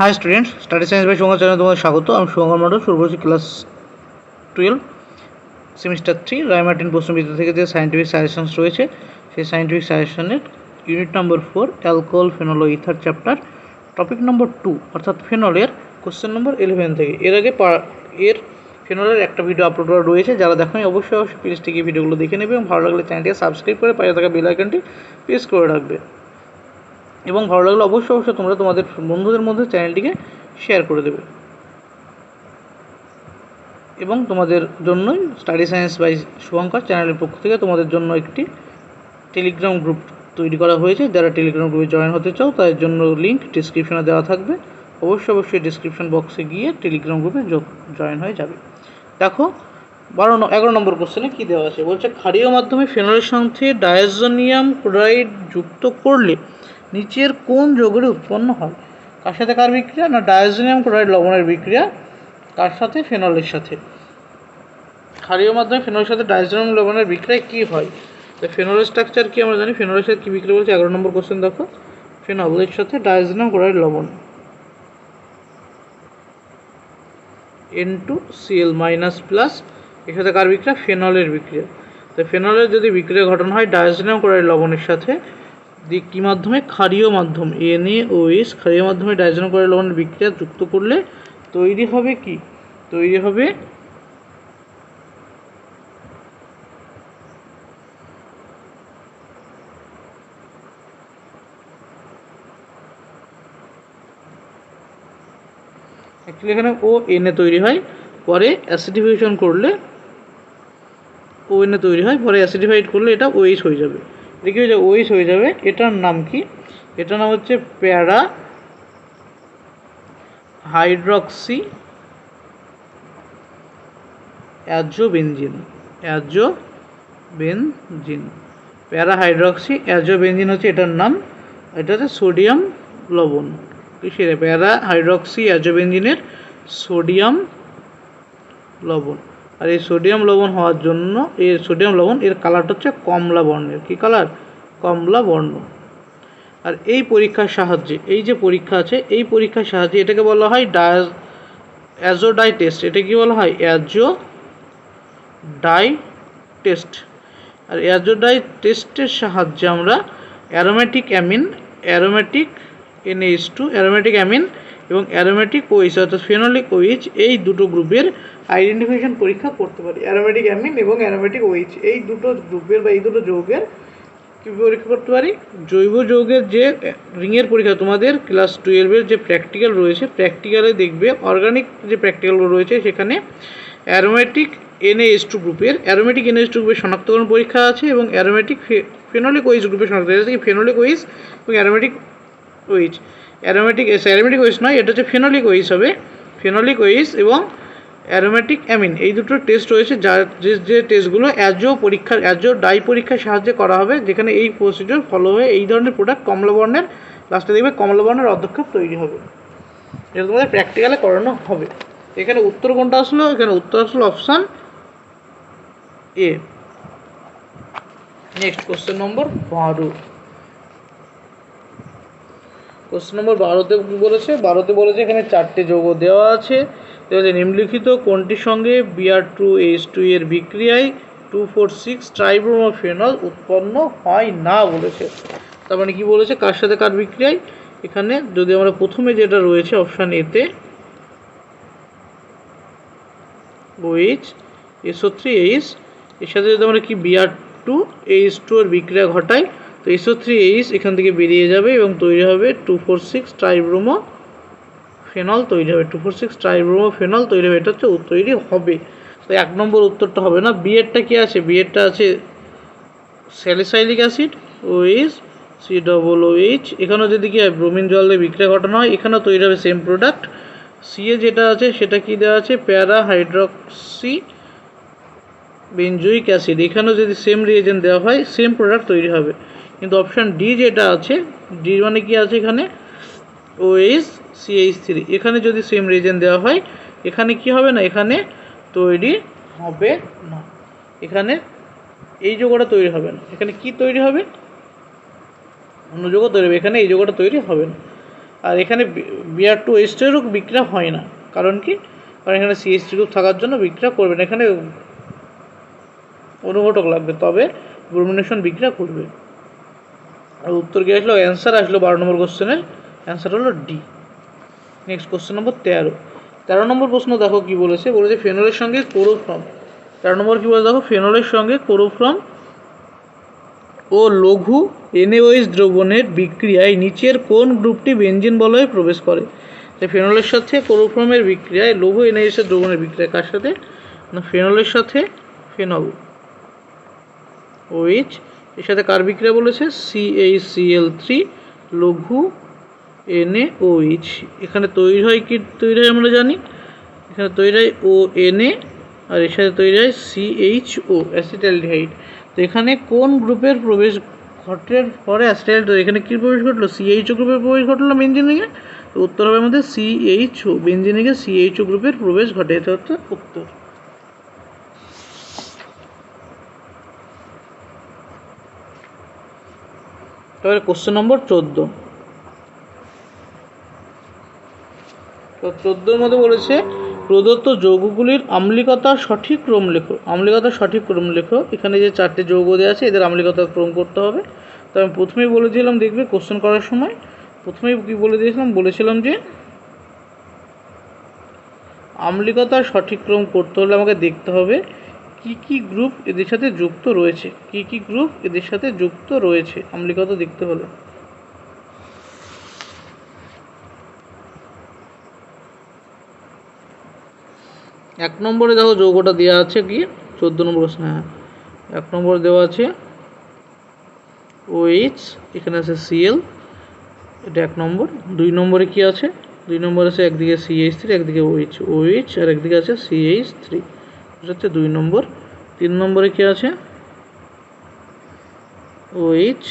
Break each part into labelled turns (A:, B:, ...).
A: Hi students study science by সঙ্গে চ্যানেলে তোমাদের স্বাগত। আমি শুভঙ্কর মণ্ডল শুরু করছি ক্লাস টুয়েলভ সেমিস্টার থ্রি রায়মার্টিন প্রশ্নবিদ্যা থেকে যে সায়েন্টিফিক সাজেশনস রয়েছে, সেই সায়েন্টিফিক সাজেশনের unit number four alcohol phenol ether chapter topic number two অর্থাৎ ফেনলের কোশ্চেন নম্বর ইলেভেন থেকে। এর আগে এর ফেনলের একটা ভিডিও আপলোড করা রয়েছে, যারা দেখেনি অবশ্যই অবশ্যই প্লিজ থেকে ভিডিওগুলো দেখে নেবে এবং ভালো লাগলে চ্যানেলটিকে সাবস্ক্রাইব করে পাশে থাকা বেল আইকনটি প্রেস করে রাখবে। এবং ভালো লাগলে অবশ্যই অবশ্যই তোমরা তোমাদের বন্ধুদের মধ্যে চ্যানেলটিকে শেয়ার করে দেবে। এবং তোমাদের জন্যই স্টাডি সায়েন্স বাই শুভঙ্কর চ্যানেলের পক্ষ থেকে তোমাদের জন্য একটি টেলিগ্রাম গ্রুপ তৈরি করা হয়েছে। যারা টেলিগ্রাম গ্রুপে জয়েন হতে চাও, তাদের জন্য লিঙ্ক ডিসক্রিপশনে দেওয়া থাকবে। অবশ্যই অবশ্যই ডিসক্রিপশন বক্সে গিয়ে টেলিগ্রাম গ্রুপে জয়েন হয়ে যাবে। দেখো, বারো এগারো নম্বর কোশ্চেনে কী দেওয়া আছে? বলছে ক্ষারীয় মাধ্যমে ফেনলের সাথে ডায়াজোনিয়াম ক্লোরাইড যুক্ত করলে নিচের কোন যৌগের উৎপন্ন হয়? কার সাথে কার বিক্রিয়া? না ডায়াজোনিয়াম ক্লোরাইড লবণের বিক্রিয়া? কার সাথে? ফেনলের সাথে। ক্ষারীয় মাধ্যমে ফেনলের সাথে ডায়াজোনিয়াম লবণের বিক্রিয়া কী হয়? তো ফেনলের স্ট্রাকচার কি আমরা জানি? ফেনলের সাথে কী বিক্রিয়া বলছে? এগারো নম্বর কোশ্চেন দেখো। ফেনলের সাথে ডায়াজোনিয়াম ক্লোরাইড লবণ। N two CL minus plus এর সাথে কার বিক্রিয়া? ফেনলের বিক্রিয়া। তো ফেনলের যদি বিক্রিয়া ঘটনা হয়, ডায়াজোনিয়াম ক্লোরাইড লবণের সাথে দি কী মাধ্যমে ক্ষারীয় মাধ্যম এন এ ও এস ক্ষারীয় মাধ্যমে ডায়াজোনিয়াম ক্লোরাইড লবণের বিক্রিয়া যুক্ত করলে তৈরি হবে কি? তৈরি হবে অ্যাকচুয়ালি এখানে ও এনে তৈরি হয়, পরে অ্যাসিডিফিকেশন করলে ও এনে তৈরি হয়, পরে অ্যাসিডিফাইড করলে এটা ওইস হয়ে যাবে। কি হয়ে যাবে ওইস হয়ে যাবে। এটার নাম কি? এটার নাম হচ্ছে প্যারা হাইড্রক্সি অ্যাজোবেনজিন অ্যাজোবেনজিন। প্যারা হাইড্রক্সি, অ্যাজোবেনজিন হচ্ছে এটার নাম। এটা হচ্ছে সোডিয়াম লবণ। কিসের প্যারা হাইড্রক্সি, অ্যাজোবেনজিনের সোডিয়াম লবণ। আর এই সোডিয়াম লবণ হওয়ার জন্য এই সোডিয়াম লবণ, এর কালারটা হচ্ছে কমলা বর্ণের। কী কালার কমলা বর্ণ। আর এই পরীক্ষার সাহায্যে, এই যে পরীক্ষা আছে, এই পরীক্ষার সাহায্যে এটাকে বলা হয় ডায় অ্যাজোডাই টেস্ট এটা কি বলা হয়? অ্যাজো ডাই টেস্ট আর অ্যাজোডাই টেস্টের সাহায্যে আমরা aromatic amine aromatic NH two aromatic amine এবং অ্যারোমেটিক ওইচ অর্থাৎ ফেনোলিক ওইচ এই দুটো গ্রুপের আইডেন্টিফিকেশন পরীক্ষা করতে পারি অ্যারোমেটিক অ্যামিন এবং অ্যারোমেটিক ওইচ এই দুটো গ্রুপের বা এই দুটো যৌগের কী পরীক্ষা করতে পারি? জৈব যৌগের যে রিংয়ের পরীক্ষা, তোমাদের ক্লাস টুয়েলভের যে প্র্যাকটিক্যাল রয়েছে প্র্যাকটিক্যালে দেখবে অর্গানিক যে প্র্যাকটিক্যালগুলো রয়েছে, সেখানে অ্যারোমেটিক এনএএস টু গ্রুপের অ্যারোমেটিক এনএএস টু গ্রুপের শনাক্তকরণ পরীক্ষা আছে এবং অ্যারোমেটিক ফেনোলিক ওইচ গ্রুপের শনাক্ত আছে ফেনোলিক ওইচ এবং aromatic OH aromatic aromatic OH নয়, এটা হচ্ছে ফেনোলিক ওইচ হবে ফেনোলিক ওইচ এবং অ্যারোমেটিক অ্যামিন এই দুটো টেস্ট রয়েছে যার যে যে টেস্টগুলো অ্যাজো পরীক্ষার অ্যাজো ডাই পরীক্ষার সাহায্যে করা হবে, যেখানে এই প্রসিডিওর ফলো হয়ে এই ধরনের প্রোডাক্ট কমলা বর্ণের লাস্টে দেখবে কমলা বর্ণের অধ্যক্ষেপ তৈরি হবে। এটা তোমাদের প্র্যাকটিক্যালে করানো হবে। এখানে উত্তর কোনটা আসলো? এখানে উত্তর আসলো option A next question number বারো। কোশ্চেন নম্বর বারোতে বলেছে? বারোতে বলেছে এখানে চারটে যৌগ দেওয়া আছে। দেওয়া আছে নিম্নলিখিত কোনটির সঙ্গে বিআর টু এইচ টু এর বিক্রিয়ায় টু ফোর সিক্স ট্রাইব্রোমোফেনল উৎপন্ন হয় না বলেছে? তার মানে কী বলেছে? কার সাথে কার বিক্রিয়ায়? এখানে যদি আমরা প্রথমে যেটা রয়েছে অপশান এতে ওইচ এসও থ্রি এইচ এর সাথে যদি আমরা কি বিআর টু এইচ টু এর বিক্রিয়া ঘটাই, তো এসও থ্রি এইচ এখান থেকে বেরিয়ে যাবে এবং তৈরি হবে two four six tribromo phenol তৈরি হবে, two four six tribromo phenol তৈরি হবে, এটা হচ্ছে তৈরি হবে। তো এক নম্বর উত্তরটা হবে না বিএডটা কি আছে? বিএডটা আছে salicylic acid OH C double OH এখানেও যদি কি হয়, ব্রোমিন জল দিয়ে বিক্রিয়া ঘটানো হয়, এখানেও তৈরি হবে সেম প্রোডাক্ট সিএ যেটা আছে, সেটা কি দেওয়া আছে? প্যারা হাইড্রক্সি বেঞ্জুইক অ্যাসিড, এখানেও যদি সেম রিয়েজেন্ট দেওয়া হয় সেম প্রোডাক্ট তৈরি হবে। কিন্তু অপশান ডি যেটা আছে ডি মানে কি আছে এখানে? ওএইচ সিএইচ থ্রি এখানে যদি সেম রিয়েজেন্ট দেওয়া হয়, এখানে কি হবে না? এখানে তৈরি হবে না। এখানে এই যোগটা তৈরি হবে না। এখানে কি তৈরি হবে? অন্য যোগ তৈরি হবে। এখানে এই যোগটা তৈরি হবে না। আর এখানে বিআর টু এস্টেরও বিক্রিয়া হয় না। কারণ কি? কারণ এখানে সিএসটি গ্রুপ থাকার জন্য বিক্রিয়া করবে না। এখানে অনুঘটক লাগবে। তবে ব্রুমিনেশন বিক্রিয়া করবে। আর উত্তর কি আসলো? অ্যান্সার আসলো বারো নম্বর কোশ্চেনের অ্যান্সার হলো ডি নেক্সট কোশ্চেন নম্বর তেরো। তেরো নম্বর প্রশ্ন দেখো কি বলেছে? বলেছে ফেনলের সঙ্গে কোরোফ্রম তেরো নম্বর কী বলে দেখো? ফেনলের সঙ্গে কোরোফ্রম ও লঘু এনএওএইচ দ্রবণের বিক্রিয়ায় নিচের কোন গ্রুপটি বেঞ্জিন বলয়ে প্রবেশ করে? যে ফেনলের সাথে কোরোফ্রমের বিক্রিয়ায় লঘু এনএইচ দ্রবণের বিক্রিয়া কার সাথে? ফেনলের সাথে ফেনল ওইচ এর সাথে কার বিক্রিয়া বলেছে? সিএইচসিএল থ্রি লঘু এনএ ওইচ এখানে তৈরি হয় কি? তৈরি হয় আমরা জানি। এখানে তৈরি হয় ও এনএ আর এর সাথে তৈরি হয় সিএইচও অ্যাসিটালডিহাইড। তো এখানে কোন গ্রুপের প্রবেশ ঘটের পরে অ্যাসিটাইল এখানে কী প্রবেশ ঘটলো? সিএইচও গ্রুপের প্রবেশ ঘটলো বেঞ্জিনিংয়ে। তো উত্তর হবে আমাদের সিএইচও বেঞ্জিনিংয়ে সিএইচও গ্রুপের প্রবেশ ঘটে। এটা হচ্ছে উত্তর। তারপরে কোশ্চেন নম্বর চোদ্দ। তো চোদ্দোর মধ্যে বলেছে, প্রদত্ত যৌগগুলির আম্লিকতার সঠিক ক্রম লেখো, আম্লিকতার সঠিক ক্রম লেখো। এখানে যে চারটে যৌগ দেওয়া আছে, এদের আম্লিকতার ক্রম করতে হবে। তো আমি প্রথমেই বলেছিলাম দেখবে কোশ্চেন করার সময়, প্রথমেই কী বলে দিয়েছিলাম? বলেছিলাম যে, আম্লিকতার সঠিক ক্রম করতে হলে আমাকে দেখতে হবে কি কি গ্রুপ এদের সাথে যুক্ত রয়েছে। কি কি গ্রুপ এদের সাথে যুক্ত রয়েছে, আম্লিকতা দেখতে হলে। এক নম্বরে দেখো যৌগটা দেওয়া আছে কি? চোদ্দ নম্বর প্রশ্ন হ্যাঁ। এক নম্বরে দেওয়া আছে ওএইচ এখানে আছে সিএল এটা এক নম্বর। দুই নম্বরে কি আছে? দুই নম্বরে আছে একদিকে সিএইচ থ্রি একদিকে ওএইচ ওএইচ আর একদিকে আছে সিএইচ থ্রি হচ্ছে দুই নম্বর। তিন নম্বরে কি আছে? ওএইচ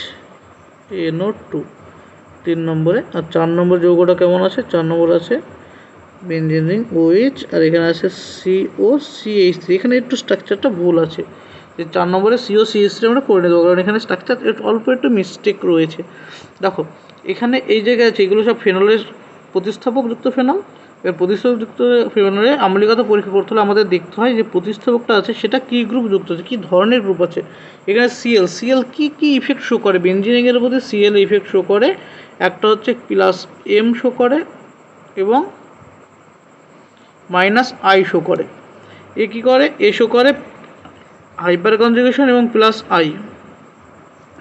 A: এনও টু তিন নম্বরে। আর চার নম্বর যৌগটা কেমন আছে? চার নম্বর আছে বেঞ্জিন রিং আর এখানে আছে সিও সিএইচ থ্রি এখানে একটু স্ট্রাকচারটা ভুল আছে। যে চার নম্বরে সিও সিএইচ থ্রি আমরা করে নেব, কারণ এখানে স্ট্রাকচার অল্প একটু মিস্টেক রয়েছে। দেখো, এখানে এই জায়গায় আছে, এগুলো সব ফেনলের প্রতিস্থাপকযুক্ত ফেনল এবার প্রতিস্থাপকযুক্ত ফেনলে আম্লিকতা পরীক্ষা করতে হলে আমাদের দেখতে হয় যে প্রতিস্থাপকটা আছে, সেটা কী গ্রুপ যুক্ত আছে, কী ধরনের গ্রুপ আছে। এখানে সিএল সিএল কী কী ইফেক্ট শো করে? বেঞ্জিনিংয়ের প্রতি সিএল ইফেক্ট শো করে, একটা হচ্ছে প্লাস এম শো করে, এবং মাইনাস আই শো করে। এ কী করে? এ শো করে হাইপার কনজুগেশন এবং প্লাস আই।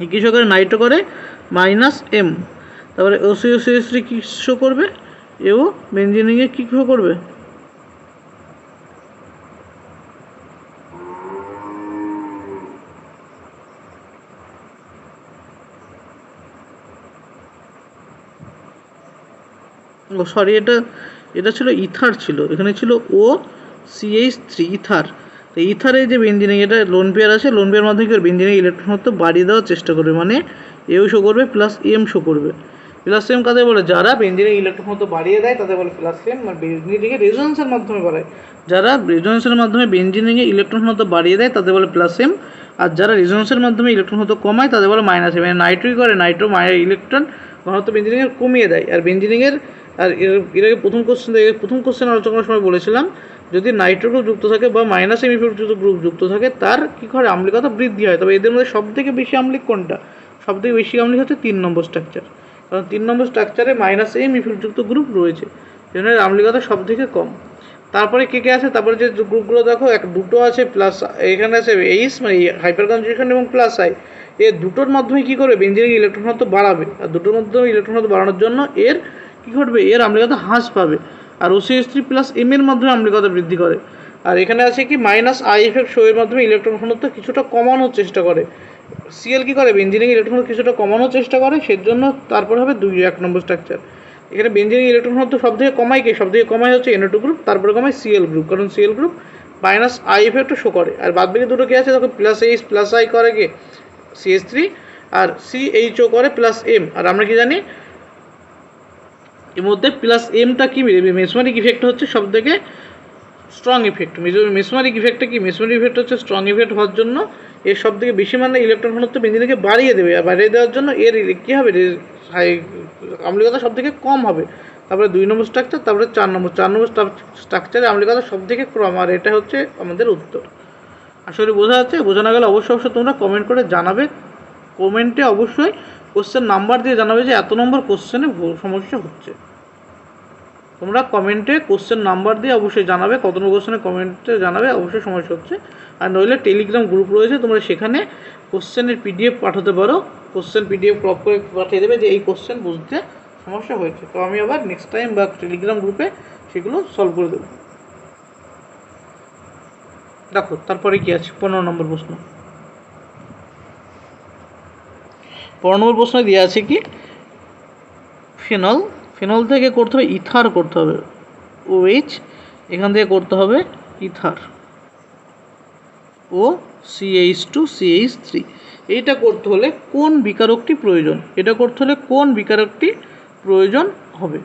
A: এ কী শো করে? নাইট্রো করে মাইনাস এম। তারপরে ওসিওসিএস থ্রি কী শো করবে? এও বেঞ্জিনিংয়ে কী শো করবে? ও সরি, এটা এটা ছিল ইথার ছিল, এখানে ছিল ও সিএইচ থ্রি ইথার। তো ইথারে যে বেঞ্জিনিং এটা লোন পেয়ার আছে লোন পেয়ার মাধ্যমে কি বেঞ্জিনিং ইলেকট্রন মতো বাড়িয়ে দেওয়ার চেষ্টা করবে মানে এও শো করবে প্লাস এম শো করবে। প্লাস এম কাদের বলে? যারা বেঞ্জিনে ইলেকট্রন মতো বাড়িয়ে দেয়, তাদের বলে প্লাস এম মানে বেঞ্জিনিংয়ে রেজোনেন্সের মাধ্যমে বাড়ায় যারা রেজোনেন্সের মাধ্যমে বেঞ্জিনিংয়ে ইলেকট্রন মতো বাড়িয়ে দেয়, তাদের বলে প্লাস এম আর যারা রেজোনেন্সের মাধ্যমে ইলেকট্রন মতো কমায়, তাদের বলে মাইনাস এম মানে নাইট্রোই করে নাইট্রো ইলেকট্রন ঘনত্ব বেঞ্জিনিংয়ের কমিয়ে দেয়। আর বেঞ্জিনিংয়ের আর এর এর আগে প্রথম কোশ্চেন প্রথম কোশ্চেন আলোচনা করার সময় বলেছিলাম, যদি নাইট্রো গ্রুপ যুক্ত থাকে বা মাইনাস এম যুক্ত গ্রুপ যুক্ত থাকে, তার কী করে আম্লিকতা বৃদ্ধি হয়? তবে এদের মধ্যে সব থেকে বেশি আম্লিক কোনটা? সব থেকে বেশি আম্লিক হচ্ছে তিন নম্বর স্ট্রাকচার কারণ তিন নম্বর স্ট্রাকচারে মাইনাস এম যুক্ত গ্রুপ রয়েছে সেজন্য এর আম্লিকতা সব থেকে কম। তারপরে কে কে আছে? তারপরে যে গ্রুপগুলো দেখো, এক, দুটো আছে প্লাস এখানে আছে এইচ মানে হাইপার কনজুগেশন এবং প্লাস আই এ দুটোর মাধ্যমে কী করবে? বেঞ্জিনিং ইলেকট্রন ঘনত্ব বাড়াবে। আর দুটোর মাধ্যমে ইলেকট্রন ঘনত্ব বাড়ানোর জন্য এর কী ঘটবে? এর আম্লিকতা হ্রাস পাবে। আর ওসিএস থ্রি প্লাস এম এর মাধ্যমে আম্লিকতা বৃদ্ধি করে। আর এখানে আছে কি মাইনাস আই এফেক্ট শো এর মাধ্যমে ইলেকট্রন ঘনত্ব কিছুটা কমানোর চেষ্টা করে। সিএল কী করে? বেঞ্জিনিং ইলেকট্রন কিছুটা কমানোর চেষ্টা করে, সেজন্য তারপর হবে দুই, এক নম্বর স্ট্রাকচার এখানে বেঞ্জিনিং ইলেকট্রন ঘনত্ব সব থেকে কমায় কি? সব থেকে কমাই হচ্ছে এনও টু গ্রুপ তারপরে কমায় সিএল গ্রুপ কারণ সিএল গ্রুপ মাইনাস আই এফেক্টও শো করে। আর বাদ বাকি দুটো কী আছে? তখন প্লাস এইচ প্লাস আই করে কে? সিএস থ্রি আর সিএইচও করে প্লাস এম আর আমরা কি জানি? এর মধ্যে প্লাস এমটা কি মেসমারিক ইফেক্ট হচ্ছে? সব থেকে স্ট্রং ইফেক্ট মেসমারিক ইফেক্টটা কি মেসমারিক ইফেক্ট হচ্ছে স্ট্রং ইফেক্ট হওয়ার জন্য এর সব থেকে বেশি মানে ইলেকট্রন ঘনত্ব বেঞ্জিনকে বাড়িয়ে দেবে। আর বাড়িয়ে দেওয়ার জন্য এর কী হবে? আম্লিকতা সব থেকে কম হবে। তারপরে দুই নম্বর স্ট্রাকচার তারপরে চার নম্বর। চার নম্বর স্ট্রাকচারে আম্লিকতা সব থেকে কম, আর এটা হচ্ছে আমাদের উত্তর। আসলে বোঝা যাচ্ছে। বোঝা না গেলে অবশ্যই অবশ্যই তোমরা কমেন্ট করে জানাবে। কমেন্টে অবশ্যই কোশ্চেন নাম্বার দিয়ে জানাবে যে এত নম্বর কোশ্চেনে সমস্যা হচ্ছে। তোমরা কমেন্টে কোশ্চেন নাম্বার দিয়ে অবশ্যই জানাবে কত নম্বর কোশ্চেনে কমেন্টে জানাবে, অবশ্যই সমস্যা হচ্ছে। আর নইলে টেলিগ্রাম গ্রুপ রয়েছে, তোমরা সেখানে কোশ্চেনের পিডিএফ পাঠাতে পারো। কোশ্চেন পিডিএফ ক্রপ করে পাঠিয়ে দেবে যে এই কোশ্চেন বুঝতে সমস্যা হয়েছে। তো আমি আবার নেক্সট টাইম বা টেলিগ্রাম গ্রুপে সেগুলো সলভ করে দেবো। দেখো, তারপরে কি আছে? পনেরো নম্বর প্রশ্ন। পনেরো নম্বর প্রশ্নে দেওয়া আছে কি? ফেনল ফেনল থেকে করতে হবে ইথার করতে হবে। ওএইচ, এখান থেকে করতে হবে ether. O CH two CH three. এইটা করতে হলে কোন বিকারকটি প্রয়োজন? এটা করতে হলে কোন বিকারকটি প্রয়োজন হবে?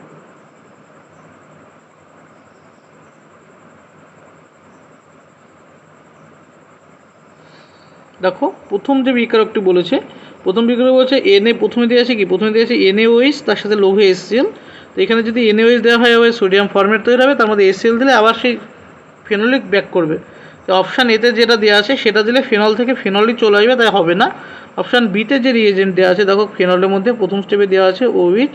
A: দেখো, প্রথম যে বিকারকটি বলেছে প্রথম বিকারক বলছে এন এ প্রথমে দেওয়া আছে কি? প্রথমে দেওয়া আছে এনএওএইচ, তার সাথে লৌহে এসসিএল। তো এখানে যদি এনএওএইচ দেওয়া হয় হবে সোডিয়াম ফরমেট তৈরি হবে, তার মধ্যে এসসিএল দিলে আবার সেই ফেনলিক ব্যাক করবে। তো অপশান এতে যেটা দেওয়া আছে, সেটা দিলে ফেনল থেকে ফেনলই চলে আসবে, তাই হবে না। অপশান বিতে যে রিএজেন্ট দেওয়া আছে, দেখো ফেনলের মধ্যে প্রথম স্টেপে দেওয়া আছে ওইচ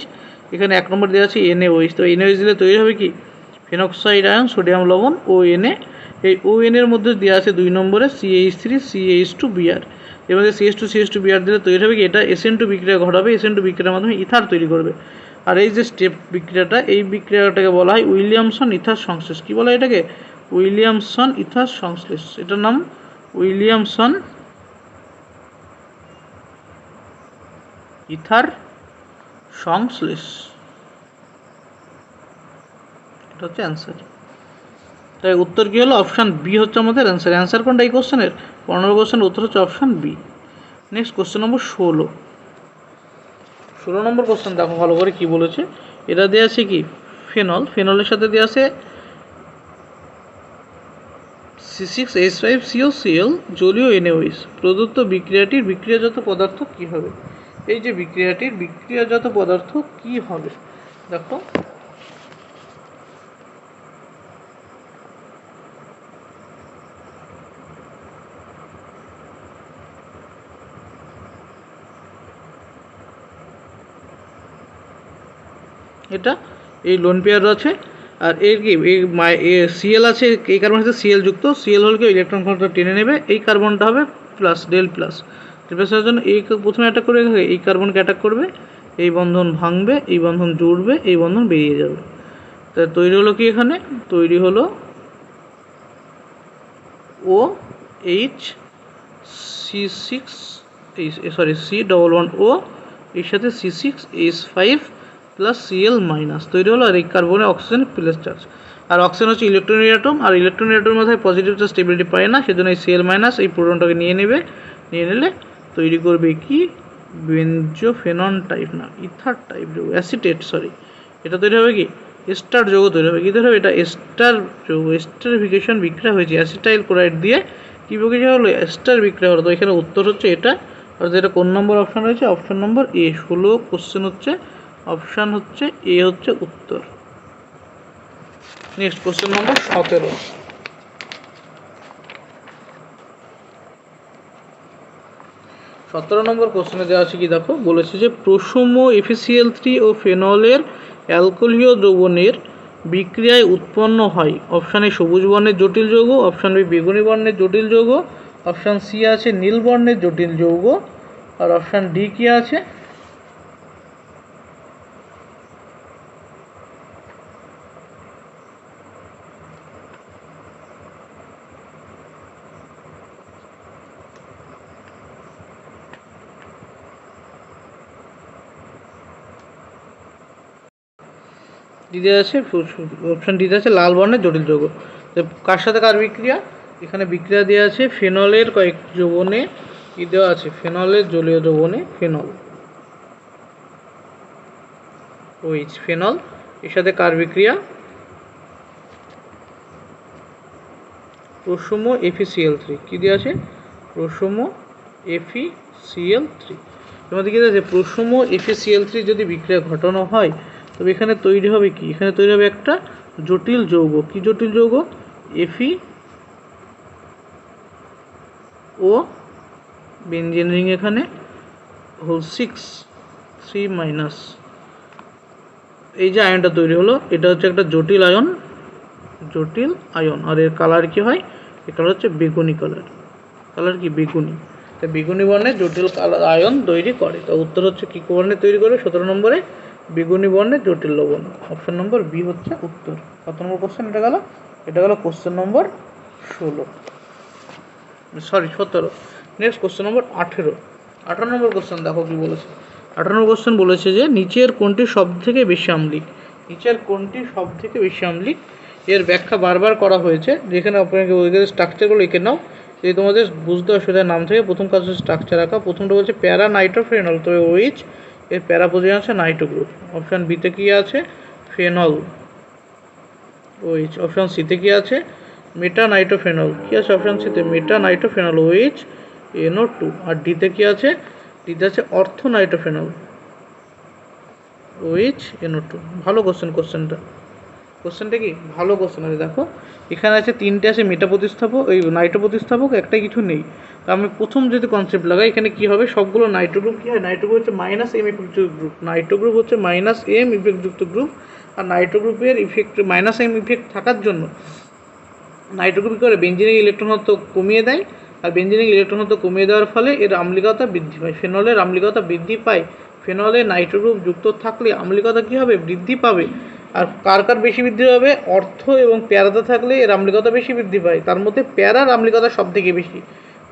A: এখানে এক নম্বর দেওয়া আছে এনএওইচ তো এনএওইচ দিলে তৈরি হবে কি? ফেনক্সাইড আয়ন, সোডিয়াম লবণ ও এনএ এই ও এর মধ্যে দেওয়া আছে দুই নম্বরে CH three CH two BR মধ্যে সিএস টু সিএস টু বিআর দিলে তৈরি হবে কি? এটা এসএন টু বিক্রিয়া ঘটাবে এসএন টু বিক্রিয়ার মাধ্যমে ইথার তৈরি করবে। আর এই যে স্টেপ বিক্রিয়াটা, এই বিক্রিয়াটাকে বলা হয় উইলিয়ামসন ইথার সংশ্লেষ। কী বলা এটাকে? উইলিয়ামসন ইথার সংশ্লেষ। এটার নাম উইলিয়ামসন ইথার সংশ্লেষ। এটা হচ্ছে অ্যান্সার তাই উত্তর কী হলো? অপশান বি হচ্ছে আমাদের অ্যান্সার অ্যান্সার কোনটা? এই কোশ্চেনের। পনেরো কোশ্চেনের উত্তর হচ্ছে option B. Next question number ষোলো। ষোলো নম্বর কোশ্চেন দেখো ভালো করে কী বলেছে। এটা দেওয়া আছে কি? ফেনল ফেনলের সাথে দেওয়া আছে C six H five CO CL জলীয় এনএওইস প্রদত্ত বিক্রিয়াটির বিক্রিয়াজাত পদার্থ কী হবে? এই যে বিক্রিয়াটির বিক্রিয়াজাত পদার্থ কী হবে? দেখো এটা, এই লোন পেয়ার আছে, আর এর কি সিএল আছে, এই কার্বন সাথে সিএল যুক্ত সিএল হলকে ইলেকট্রন ঘনত্ব টেনে নেবে, এই কার্বনটা হবে প্লাস ডেল প্লাস প্লাসের জন্য এই প্রথমে অ্যাটাক করে এই কার্বনকে অ্যাটাক করবে, এই বন্ধন ভাঙবে, এই বন্ধন জুড়বে, এই বন্ধন বেরিয়ে যাবে। তা তৈরি হলো কি এখানে? তৈরি হলো ও এইচ সি সিক্স এই sorry C double one O এর সাথে C six H five plus CL minus তৈরি হলো আর এই কার্বনে অক্সিজেন প্লাস চার্জ আর অক্সিজেন হচ্ছে ইলেকট্রনিক অ্যাটম আর ইলেকট্রনিক অ্যাটমের মাথায় পজিটিভ চার্জ স্টেবিলিটি পায় না, সেজন্য এই সিএল মাইনাস এই প্রোটনটাকে নিয়ে নেবে, নিয়ে নিলে তৈরি করবে কি? বেঞ্জোফেনন টাইপ না ইথার টাইপ যৌগ অ্যাসিটেট সরি এটা তৈরি হবে কি? এস্টার যৌগ তৈরি হবে। কী তৈরি হবে? এটা এস্টার যৌগ এস্টারিফিকেশন বিক্রিয়া হয়েছে। অ্যাসিটাইল ক্লোরাইড দিয়ে কী বিক্রিয়া হলো? এস্টার বিক্রিয়া হলো। তো এখানে উত্তর হচ্ছে এটা। আর যেটা কোন নম্বর অপশান রয়েছে? অপশান নম্বর এ ষোলো কোশ্চেন হচ্ছে অপশান হচ্ছে, এ হচ্ছে উত্তর। নেক্সট কোশ্চেন নম্বর সতেরো। সতেরো নম্বর কোশ্চেনে দেওয়া আছে কি দেখো? বলেছে যে, প্রসম এফিসিএল থ্রি ও ফেনলের অ্যালকোহলীয় দ্রবণের বিক্রিয়ায় উৎপন্ন হয়। অপশান এ সবুজ বর্ণের জটিল যৌগ, অপশান বি বেগুনি বর্ণের জটিল যৌগ, অপশান সি আছে নীল বর্ণের জটিল যৌগ, আর অপশান ডি কি আছে? ডিতে আছে অপশান ডিতে আছে লাল বর্ণের জটিল যৌগ কার সাথে কার বিক্রিয়া? এখানে বিক্রিয়া দেওয়া আছে ফেনলের কয়েক যৌবনে, কি দেওয়া আছে? ফেনলের জলীয় যৌবনে, ফেনল। ওইচ ফেনল, এর সাথে কার বিক্রিয়া? প্রসম এফিসিএল থ্রি, কী দেওয়া আছে? প্রসম এফি সিএল থ্রি। তোমাদের কি আছে? প্রসম এফি সিএল থ্রি যদি বিক্রিয়া ঘটানো হয় তবে এখানে তৈরি হবে কি? এখানে তৈরি হবে একটা জটিল যৌগ। কি জটিল যৌগ? এফি ও বেঞ্জিন রিং এখানে। হোল সিক্স থ্রি মাইনাস এই যে আয়নটা তৈরি হলো, এটা হচ্ছে একটা জটিল আয়ন জটিল আয়ন। আর এর কালার কি হয়? এর কালার হচ্ছে বেগুনি কালার কালার কি? বেগুনি। তা বেগুনি বর্ণে জটিল কালার আয়ন তৈরি করে। তো উত্তর হচ্ছে কি বর্ণে তৈরি করে সতেরো নম্বরে বেগুনি বর্ণে জটিল লবণ। অপশন নম্বর বি হচ্ছে উত্তর। কত নম্বর কোশ্চেন এটা গেল? এটা গেল কোশ্চেন নম্বর ষোলো। সরি সতেরো। নেক্সট কোশ্চেন নম্বর আঠেরো। আঠারো নম্বর কোশ্চেন দেখো কি বলেছে। আঠারো নম্বর কোশ্চেন বলেছে যে, নিচের কোনটি সব থেকে বেশি আম্লিক? নিচের কোনটি সব থেকে বেশি আম্লিক? এর ব্যাখ্যা বারবার করা হয়েছে। যেখানে আপনাকে ওইখানে স্ট্রাকচারগুলো এঁকে নাও। যদি তোমাদের বুঝতে অসুবিধা নাম থেকে প্রথম কাজ হচ্ছে স্ট্রাকচার রাখা প্রথমটা বলছে প্যারা নাইট্রোফেনল তবে ওইচ এর প্যারা পজিশন আছে নাইট্রো গ্রুপ অপশান বিতে কী আছে? ফেনল ওইচ অপশান সিতে কী আছে? মেটা নাইট্রোফেনল কী আছে অপশান সিতে meta nitrophenol OH NO two আর ডিতে কী আছে? ডিতে আছে অর্থ নাইট্রোফেনল ওইচ এনও টু ভালো কোশ্চেন কোশ্চেনটা কোশ্চেনটা কি? ভালো কোশ্চেন আছে দেখো। এখানে আছে তিনটে আছে মেটা প্রতিস্থাপক ওই নাইট্রো প্রতিস্থাপক একটা কিছু নেই। আমি প্রথম যদি কনসেপ্ট লাগাই, এখানে কি হবে? সবগুলো নাইট্রো গ্রুপ কী হয়? নাইট্রো গ্রুপ হচ্ছে মাইনাস এম ইফেক্টযুক্ত গ্রুপ নাইট্রো গ্রুপ হচ্ছে মাইনাস এম ইফেক্টযুক্ত গ্রুপ আর নাইট্রো গ্রুপের ইফেক্ট মাইনাস এম ইফেক্ট থাকার জন্য নাইট্রো গ্রুপ করে? বেঞ্জিনিক ইলেকট্রন হতো কমিয়ে দেয়। আর বেঞ্জিনিক ইলেকট্রন হতো কমিয়ে দেওয়ার ফলে এর আম্লিকতা বৃদ্ধি পায়। ফেনলের আম্লিকতা বৃদ্ধি পায়। ফেনলে নাইট্রো গ্রুপ যুক্ত থাকলে আম্লিকতা কী হবে? বৃদ্ধি পাবে। আর কার কার বেশি বৃদ্ধি পাবে অর্থ এবং প্যারাতে থাকলে এর আম্লিকতা বেশি বৃদ্ধি পায়। তার মধ্যে প্যারার আম্লিকতা সব থেকে বেশি।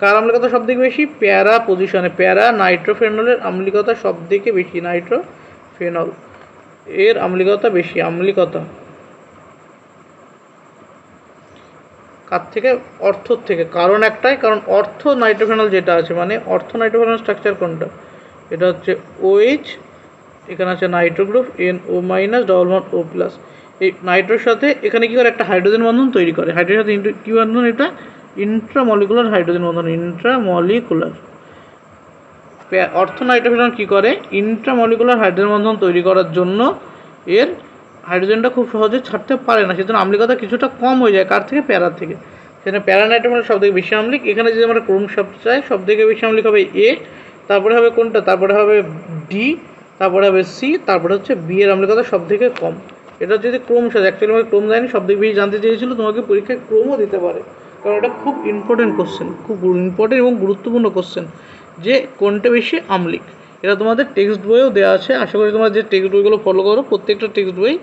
A: কার আম্লিকতা সব থেকে বেশি? প্যারা পজিশনে প্যারা নাইট্রোফেনলের আম্লিকতা সব থেকে বেশি। নাইট্রোফেনল এর আম্লিকতা বেশি। আম্লিকতা কার থেকে? অর্থর থেকে। কারণ একটাই, কারণ অর্থ নাইট্রোফেনল যেটা আছে মানে অর্থ নাইট্রোফেনল স্ট্রাকচার কোনটা? এটা হচ্ছে ওএইচ এখানে আছে nitro group N O minus double one O plus এই নাইট্রোর সাথে এখানে কী করে? একটা হাইড্রোজেন বন্ধন তৈরি করে। হাইড্রোজেন সাথে কী বন্ধন? এটা ইন্ট্রামলিকুলার হাইড্রোজেন বন্ধন ইন্ট্রামলিকুলার অর্থ নাইট্রোফেনল কী করে? ইন্ট্রামলিকুলার হাইড্রোজেন বন্ধন তৈরি করার জন্য এর হাইড্রোজেনটা খুব সহজে ছাড়তে পারে না, সেজন্য আম্লিকতা কিছুটা কম হয়ে যায়, কার থেকে? প্যারা থেকে। সেখানে প্যারা নাইট্রোফেনল সব থেকে বেশি আম্লিক। এখানে যদি আমরা ক্রোম সব চাই সব থেকে বেশি আম্লিক হবে এ, তারপরে হবে কোনটা? তারপরে হবে ডি, তারপরে হবে সি, তারপরে হচ্ছে বি এর আম্লিকতা সব থেকে কম। এটা যদি ক্রোম সাথে অ্যাকচুয়ালি আমাকে ক্রোম দেয়নি সব থেকে বেশি জানতে চেয়েছিল, তোমাকে পরীক্ষায় ক্রোমও দিতে পারে। কারণ এটা খুব ইম্পর্টেন্ট কোশ্চেন খুব ইম্পর্টেন্ট এবং গুরুত্বপূর্ণ কোশ্চেন যে কোনটা বেশি আমলিক? এটা তোমাদের টেক্সট বইয়েও দেওয়া আছে, আশা করি তোমরা যে টেক্সট বইগুলো ফলো করো, প্রত্যেকটা টেক্সট বই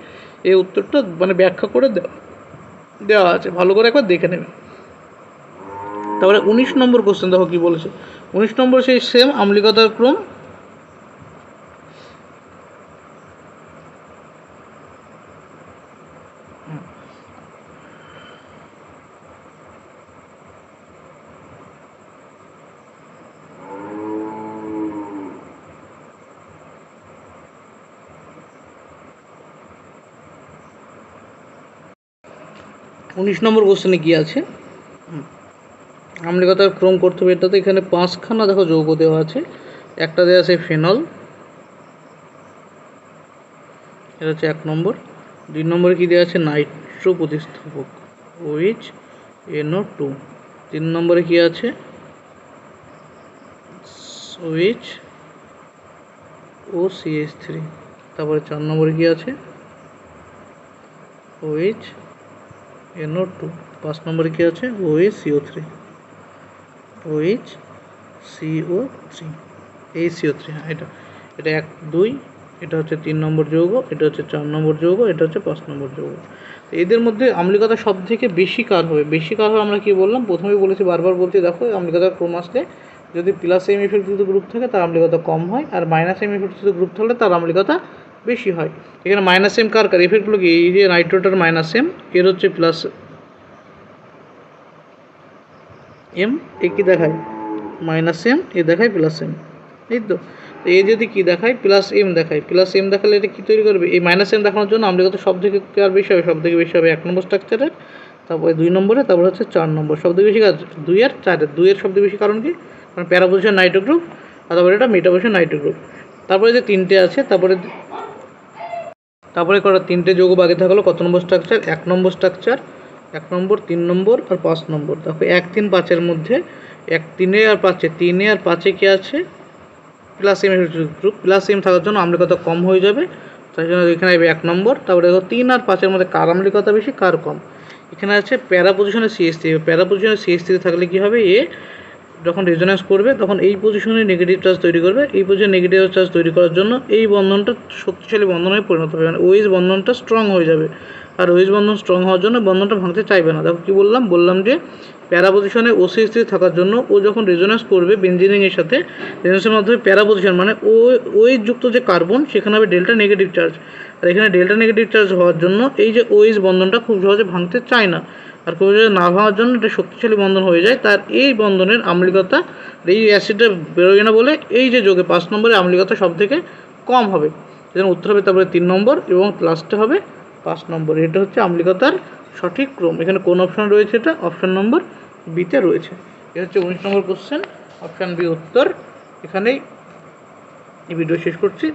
A: এই উত্তরটা মানে ব্যাখ্যা করে দেওয়া দেওয়া আছে, ভালো করে একবার দেখে নেবে। তারপরে উনিশ নম্বর কোশ্চেন দেখো কী বলেছে, উনিশ নম্বর সেই সেম আমলিকতার ক্রম উনিশ নম্বর কোশ্চেনে কী আছে? আম্লিকতার ক্রম করতে হবে এটাতে এখানে পাঁচখানা দেখো যৌগ দেওয়া আছে। একটা দেওয়া আছে ফেনল এটা হচ্ছে এক নম্বর। দুই নম্বরে কী দেওয়া আছে? নাইট্রো প্রতিস্থাপক ওইচ এনও টু তিন নম্বরে কী আছে? ওইচ ও সিএইচ থ্রি তারপরে চার নম্বরে কী আছে? ওইচ এনও টু পাঁচ নম্বরে কী আছে? OH CO three OH CO three এই সিও থ্রি হ্যাঁ এটা এটা এক, দুই, এটা হচ্ছে তিন নম্বর যৌগ, এটা হচ্ছে চার নম্বর যৌগ, এটা হচ্ছে পাঁচ নম্বর যৌগ। এদের মধ্যে আম্লিকতা সব থেকে বেশি কার হবে? বেশি কার হবে আমরা কি বললাম? প্রথমেই বলেছি, বারবার বলছি, দেখো, আম্লিকতার ক্রম আসলে যদি প্লাস এম ইফেক্টযুক্ত গ্রুপ থাকে, তার আম্লিকতা কম হয়, আর মাইনাস এম ইফেক্টযুক্ত গ্রুপ থাকলে, তার আম্লিকতা বেশি হয়। এখানে মাইনাস এম কার কার? ইফেক্টগুলো কি? এই যে নাইট্রোটার মাইনাস এম এর হচ্ছে প্লাস এম এ কী দেখায়? মাইনাস এম এ দেখায় প্লাস এম এই তো? এ যদি কী দেখায়? প্লাস এম দেখায়। প্লাস এম দেখালে এটা কী তৈরি করবে? এই মাইনাস এম দেখানোর জন্য আমরা কত সব থেকে আর বেশি হবে? সব থেকে বেশি হবে এক নম্বর স্ট্রাকচারের তারপরে দুই নম্বরে, তারপর হচ্ছে চার নম্বর। সব থেকে বেশি কাজ দুই আর চারের দুইয়ের সব থেকে বেশি কারণ কি? কারণ প্যারা পজিশন নাইট্রো গ্রুপ আর তারপরে এটা মেটা পজিশন নাইট্রো গ্রুপ তারপরে যে তিনটে আছে, তারপরে তারপরে করা তিনটে যৌগ বাকি থাকল। কত নম্বর স্ট্রাকচার এক নম্বর স্ট্রাকচার এক নম্বর, তিন নম্বর আর পাঁচ নম্বর। দেখো, এক তিন পাঁচের মধ্যে এক তিনে আর পাঁচে, তিনে আর পাঁচে কি আছে? Plus M group plus M থাকার জন্য আম্লিকতা কম হয়ে যাবে। তাই জন্য এখানে আসবে এক নম্বর। তারপরে দেখো, তিন আর পাঁচের মধ্যে কার আম্লিকতা বেশি, কার কম? এখানে আছে প্যারা পজিশনে সিএস থ্রি প্যারা পজিশনে সিএস থ্রি থাকলে কী হবে? এ যখন রেজোনেন্স করবে, তখন এই পজিশনে নেগেটিভ চার্জ তৈরি করবে। এই পজিশনে নেগেটিভ চার্জ তৈরি করার জন্য এই বন্ধনটা শক্তিশালী বন্ধনে পরিণত হবে। মানে ওইজ বন্ধনটা স্ট্রং হয়ে যাবে। আর ওইজ বন্ধন স্ট্রং হওয়ার জন্য বন্ধনটা ভাঙতে চাইবে না। দেখো কী বললাম? বললাম যে প্যারা পজিশনে ওসি স্থির থাকার জন্য ও যখন রেজোনেন্স করবে বেঞ্জিনিংয়ের সাথে রেজোনেন্সের মাধ্যমে প্যারা পজিশন মানে ও ওই যুক্ত যে কার্বন সেখানে হবে ডেল্টা নেগেটিভ চার্জ আর এখানে ডেল্টা নেগেটিভ চার্জ হওয়ার জন্য এই যে ওইজ বন্ধনটা খুব সহজে ভাঙতে চায় না। আর সহজে না ভাঙার জন্য এটা শক্তিশালী বন্ধন হয়ে যায়, তার এই বন্ধনের আম্লিকতা এই অ্যাসিডটা বেরোয় না বলে এই যে যোগে পাঁচ নম্বরে আম্লিকতা সব থেকে কম হবে। যেন উত্তর হবে তারপরে তিন নম্বর এবং লাস্টে হবে পাঁচ নম্বর। এটা হচ্ছে আম্লিকতার সঠিক ক্রম। এখানে কোন অপশন রয়েছে এটা? অপশন নম্বর বিতে রয়েছে। এটা হচ্ছে উনিশ নম্বর কোশ্চেন অপশান বি উত্তর। এখানেই এই ভিডিও শেষ করছি।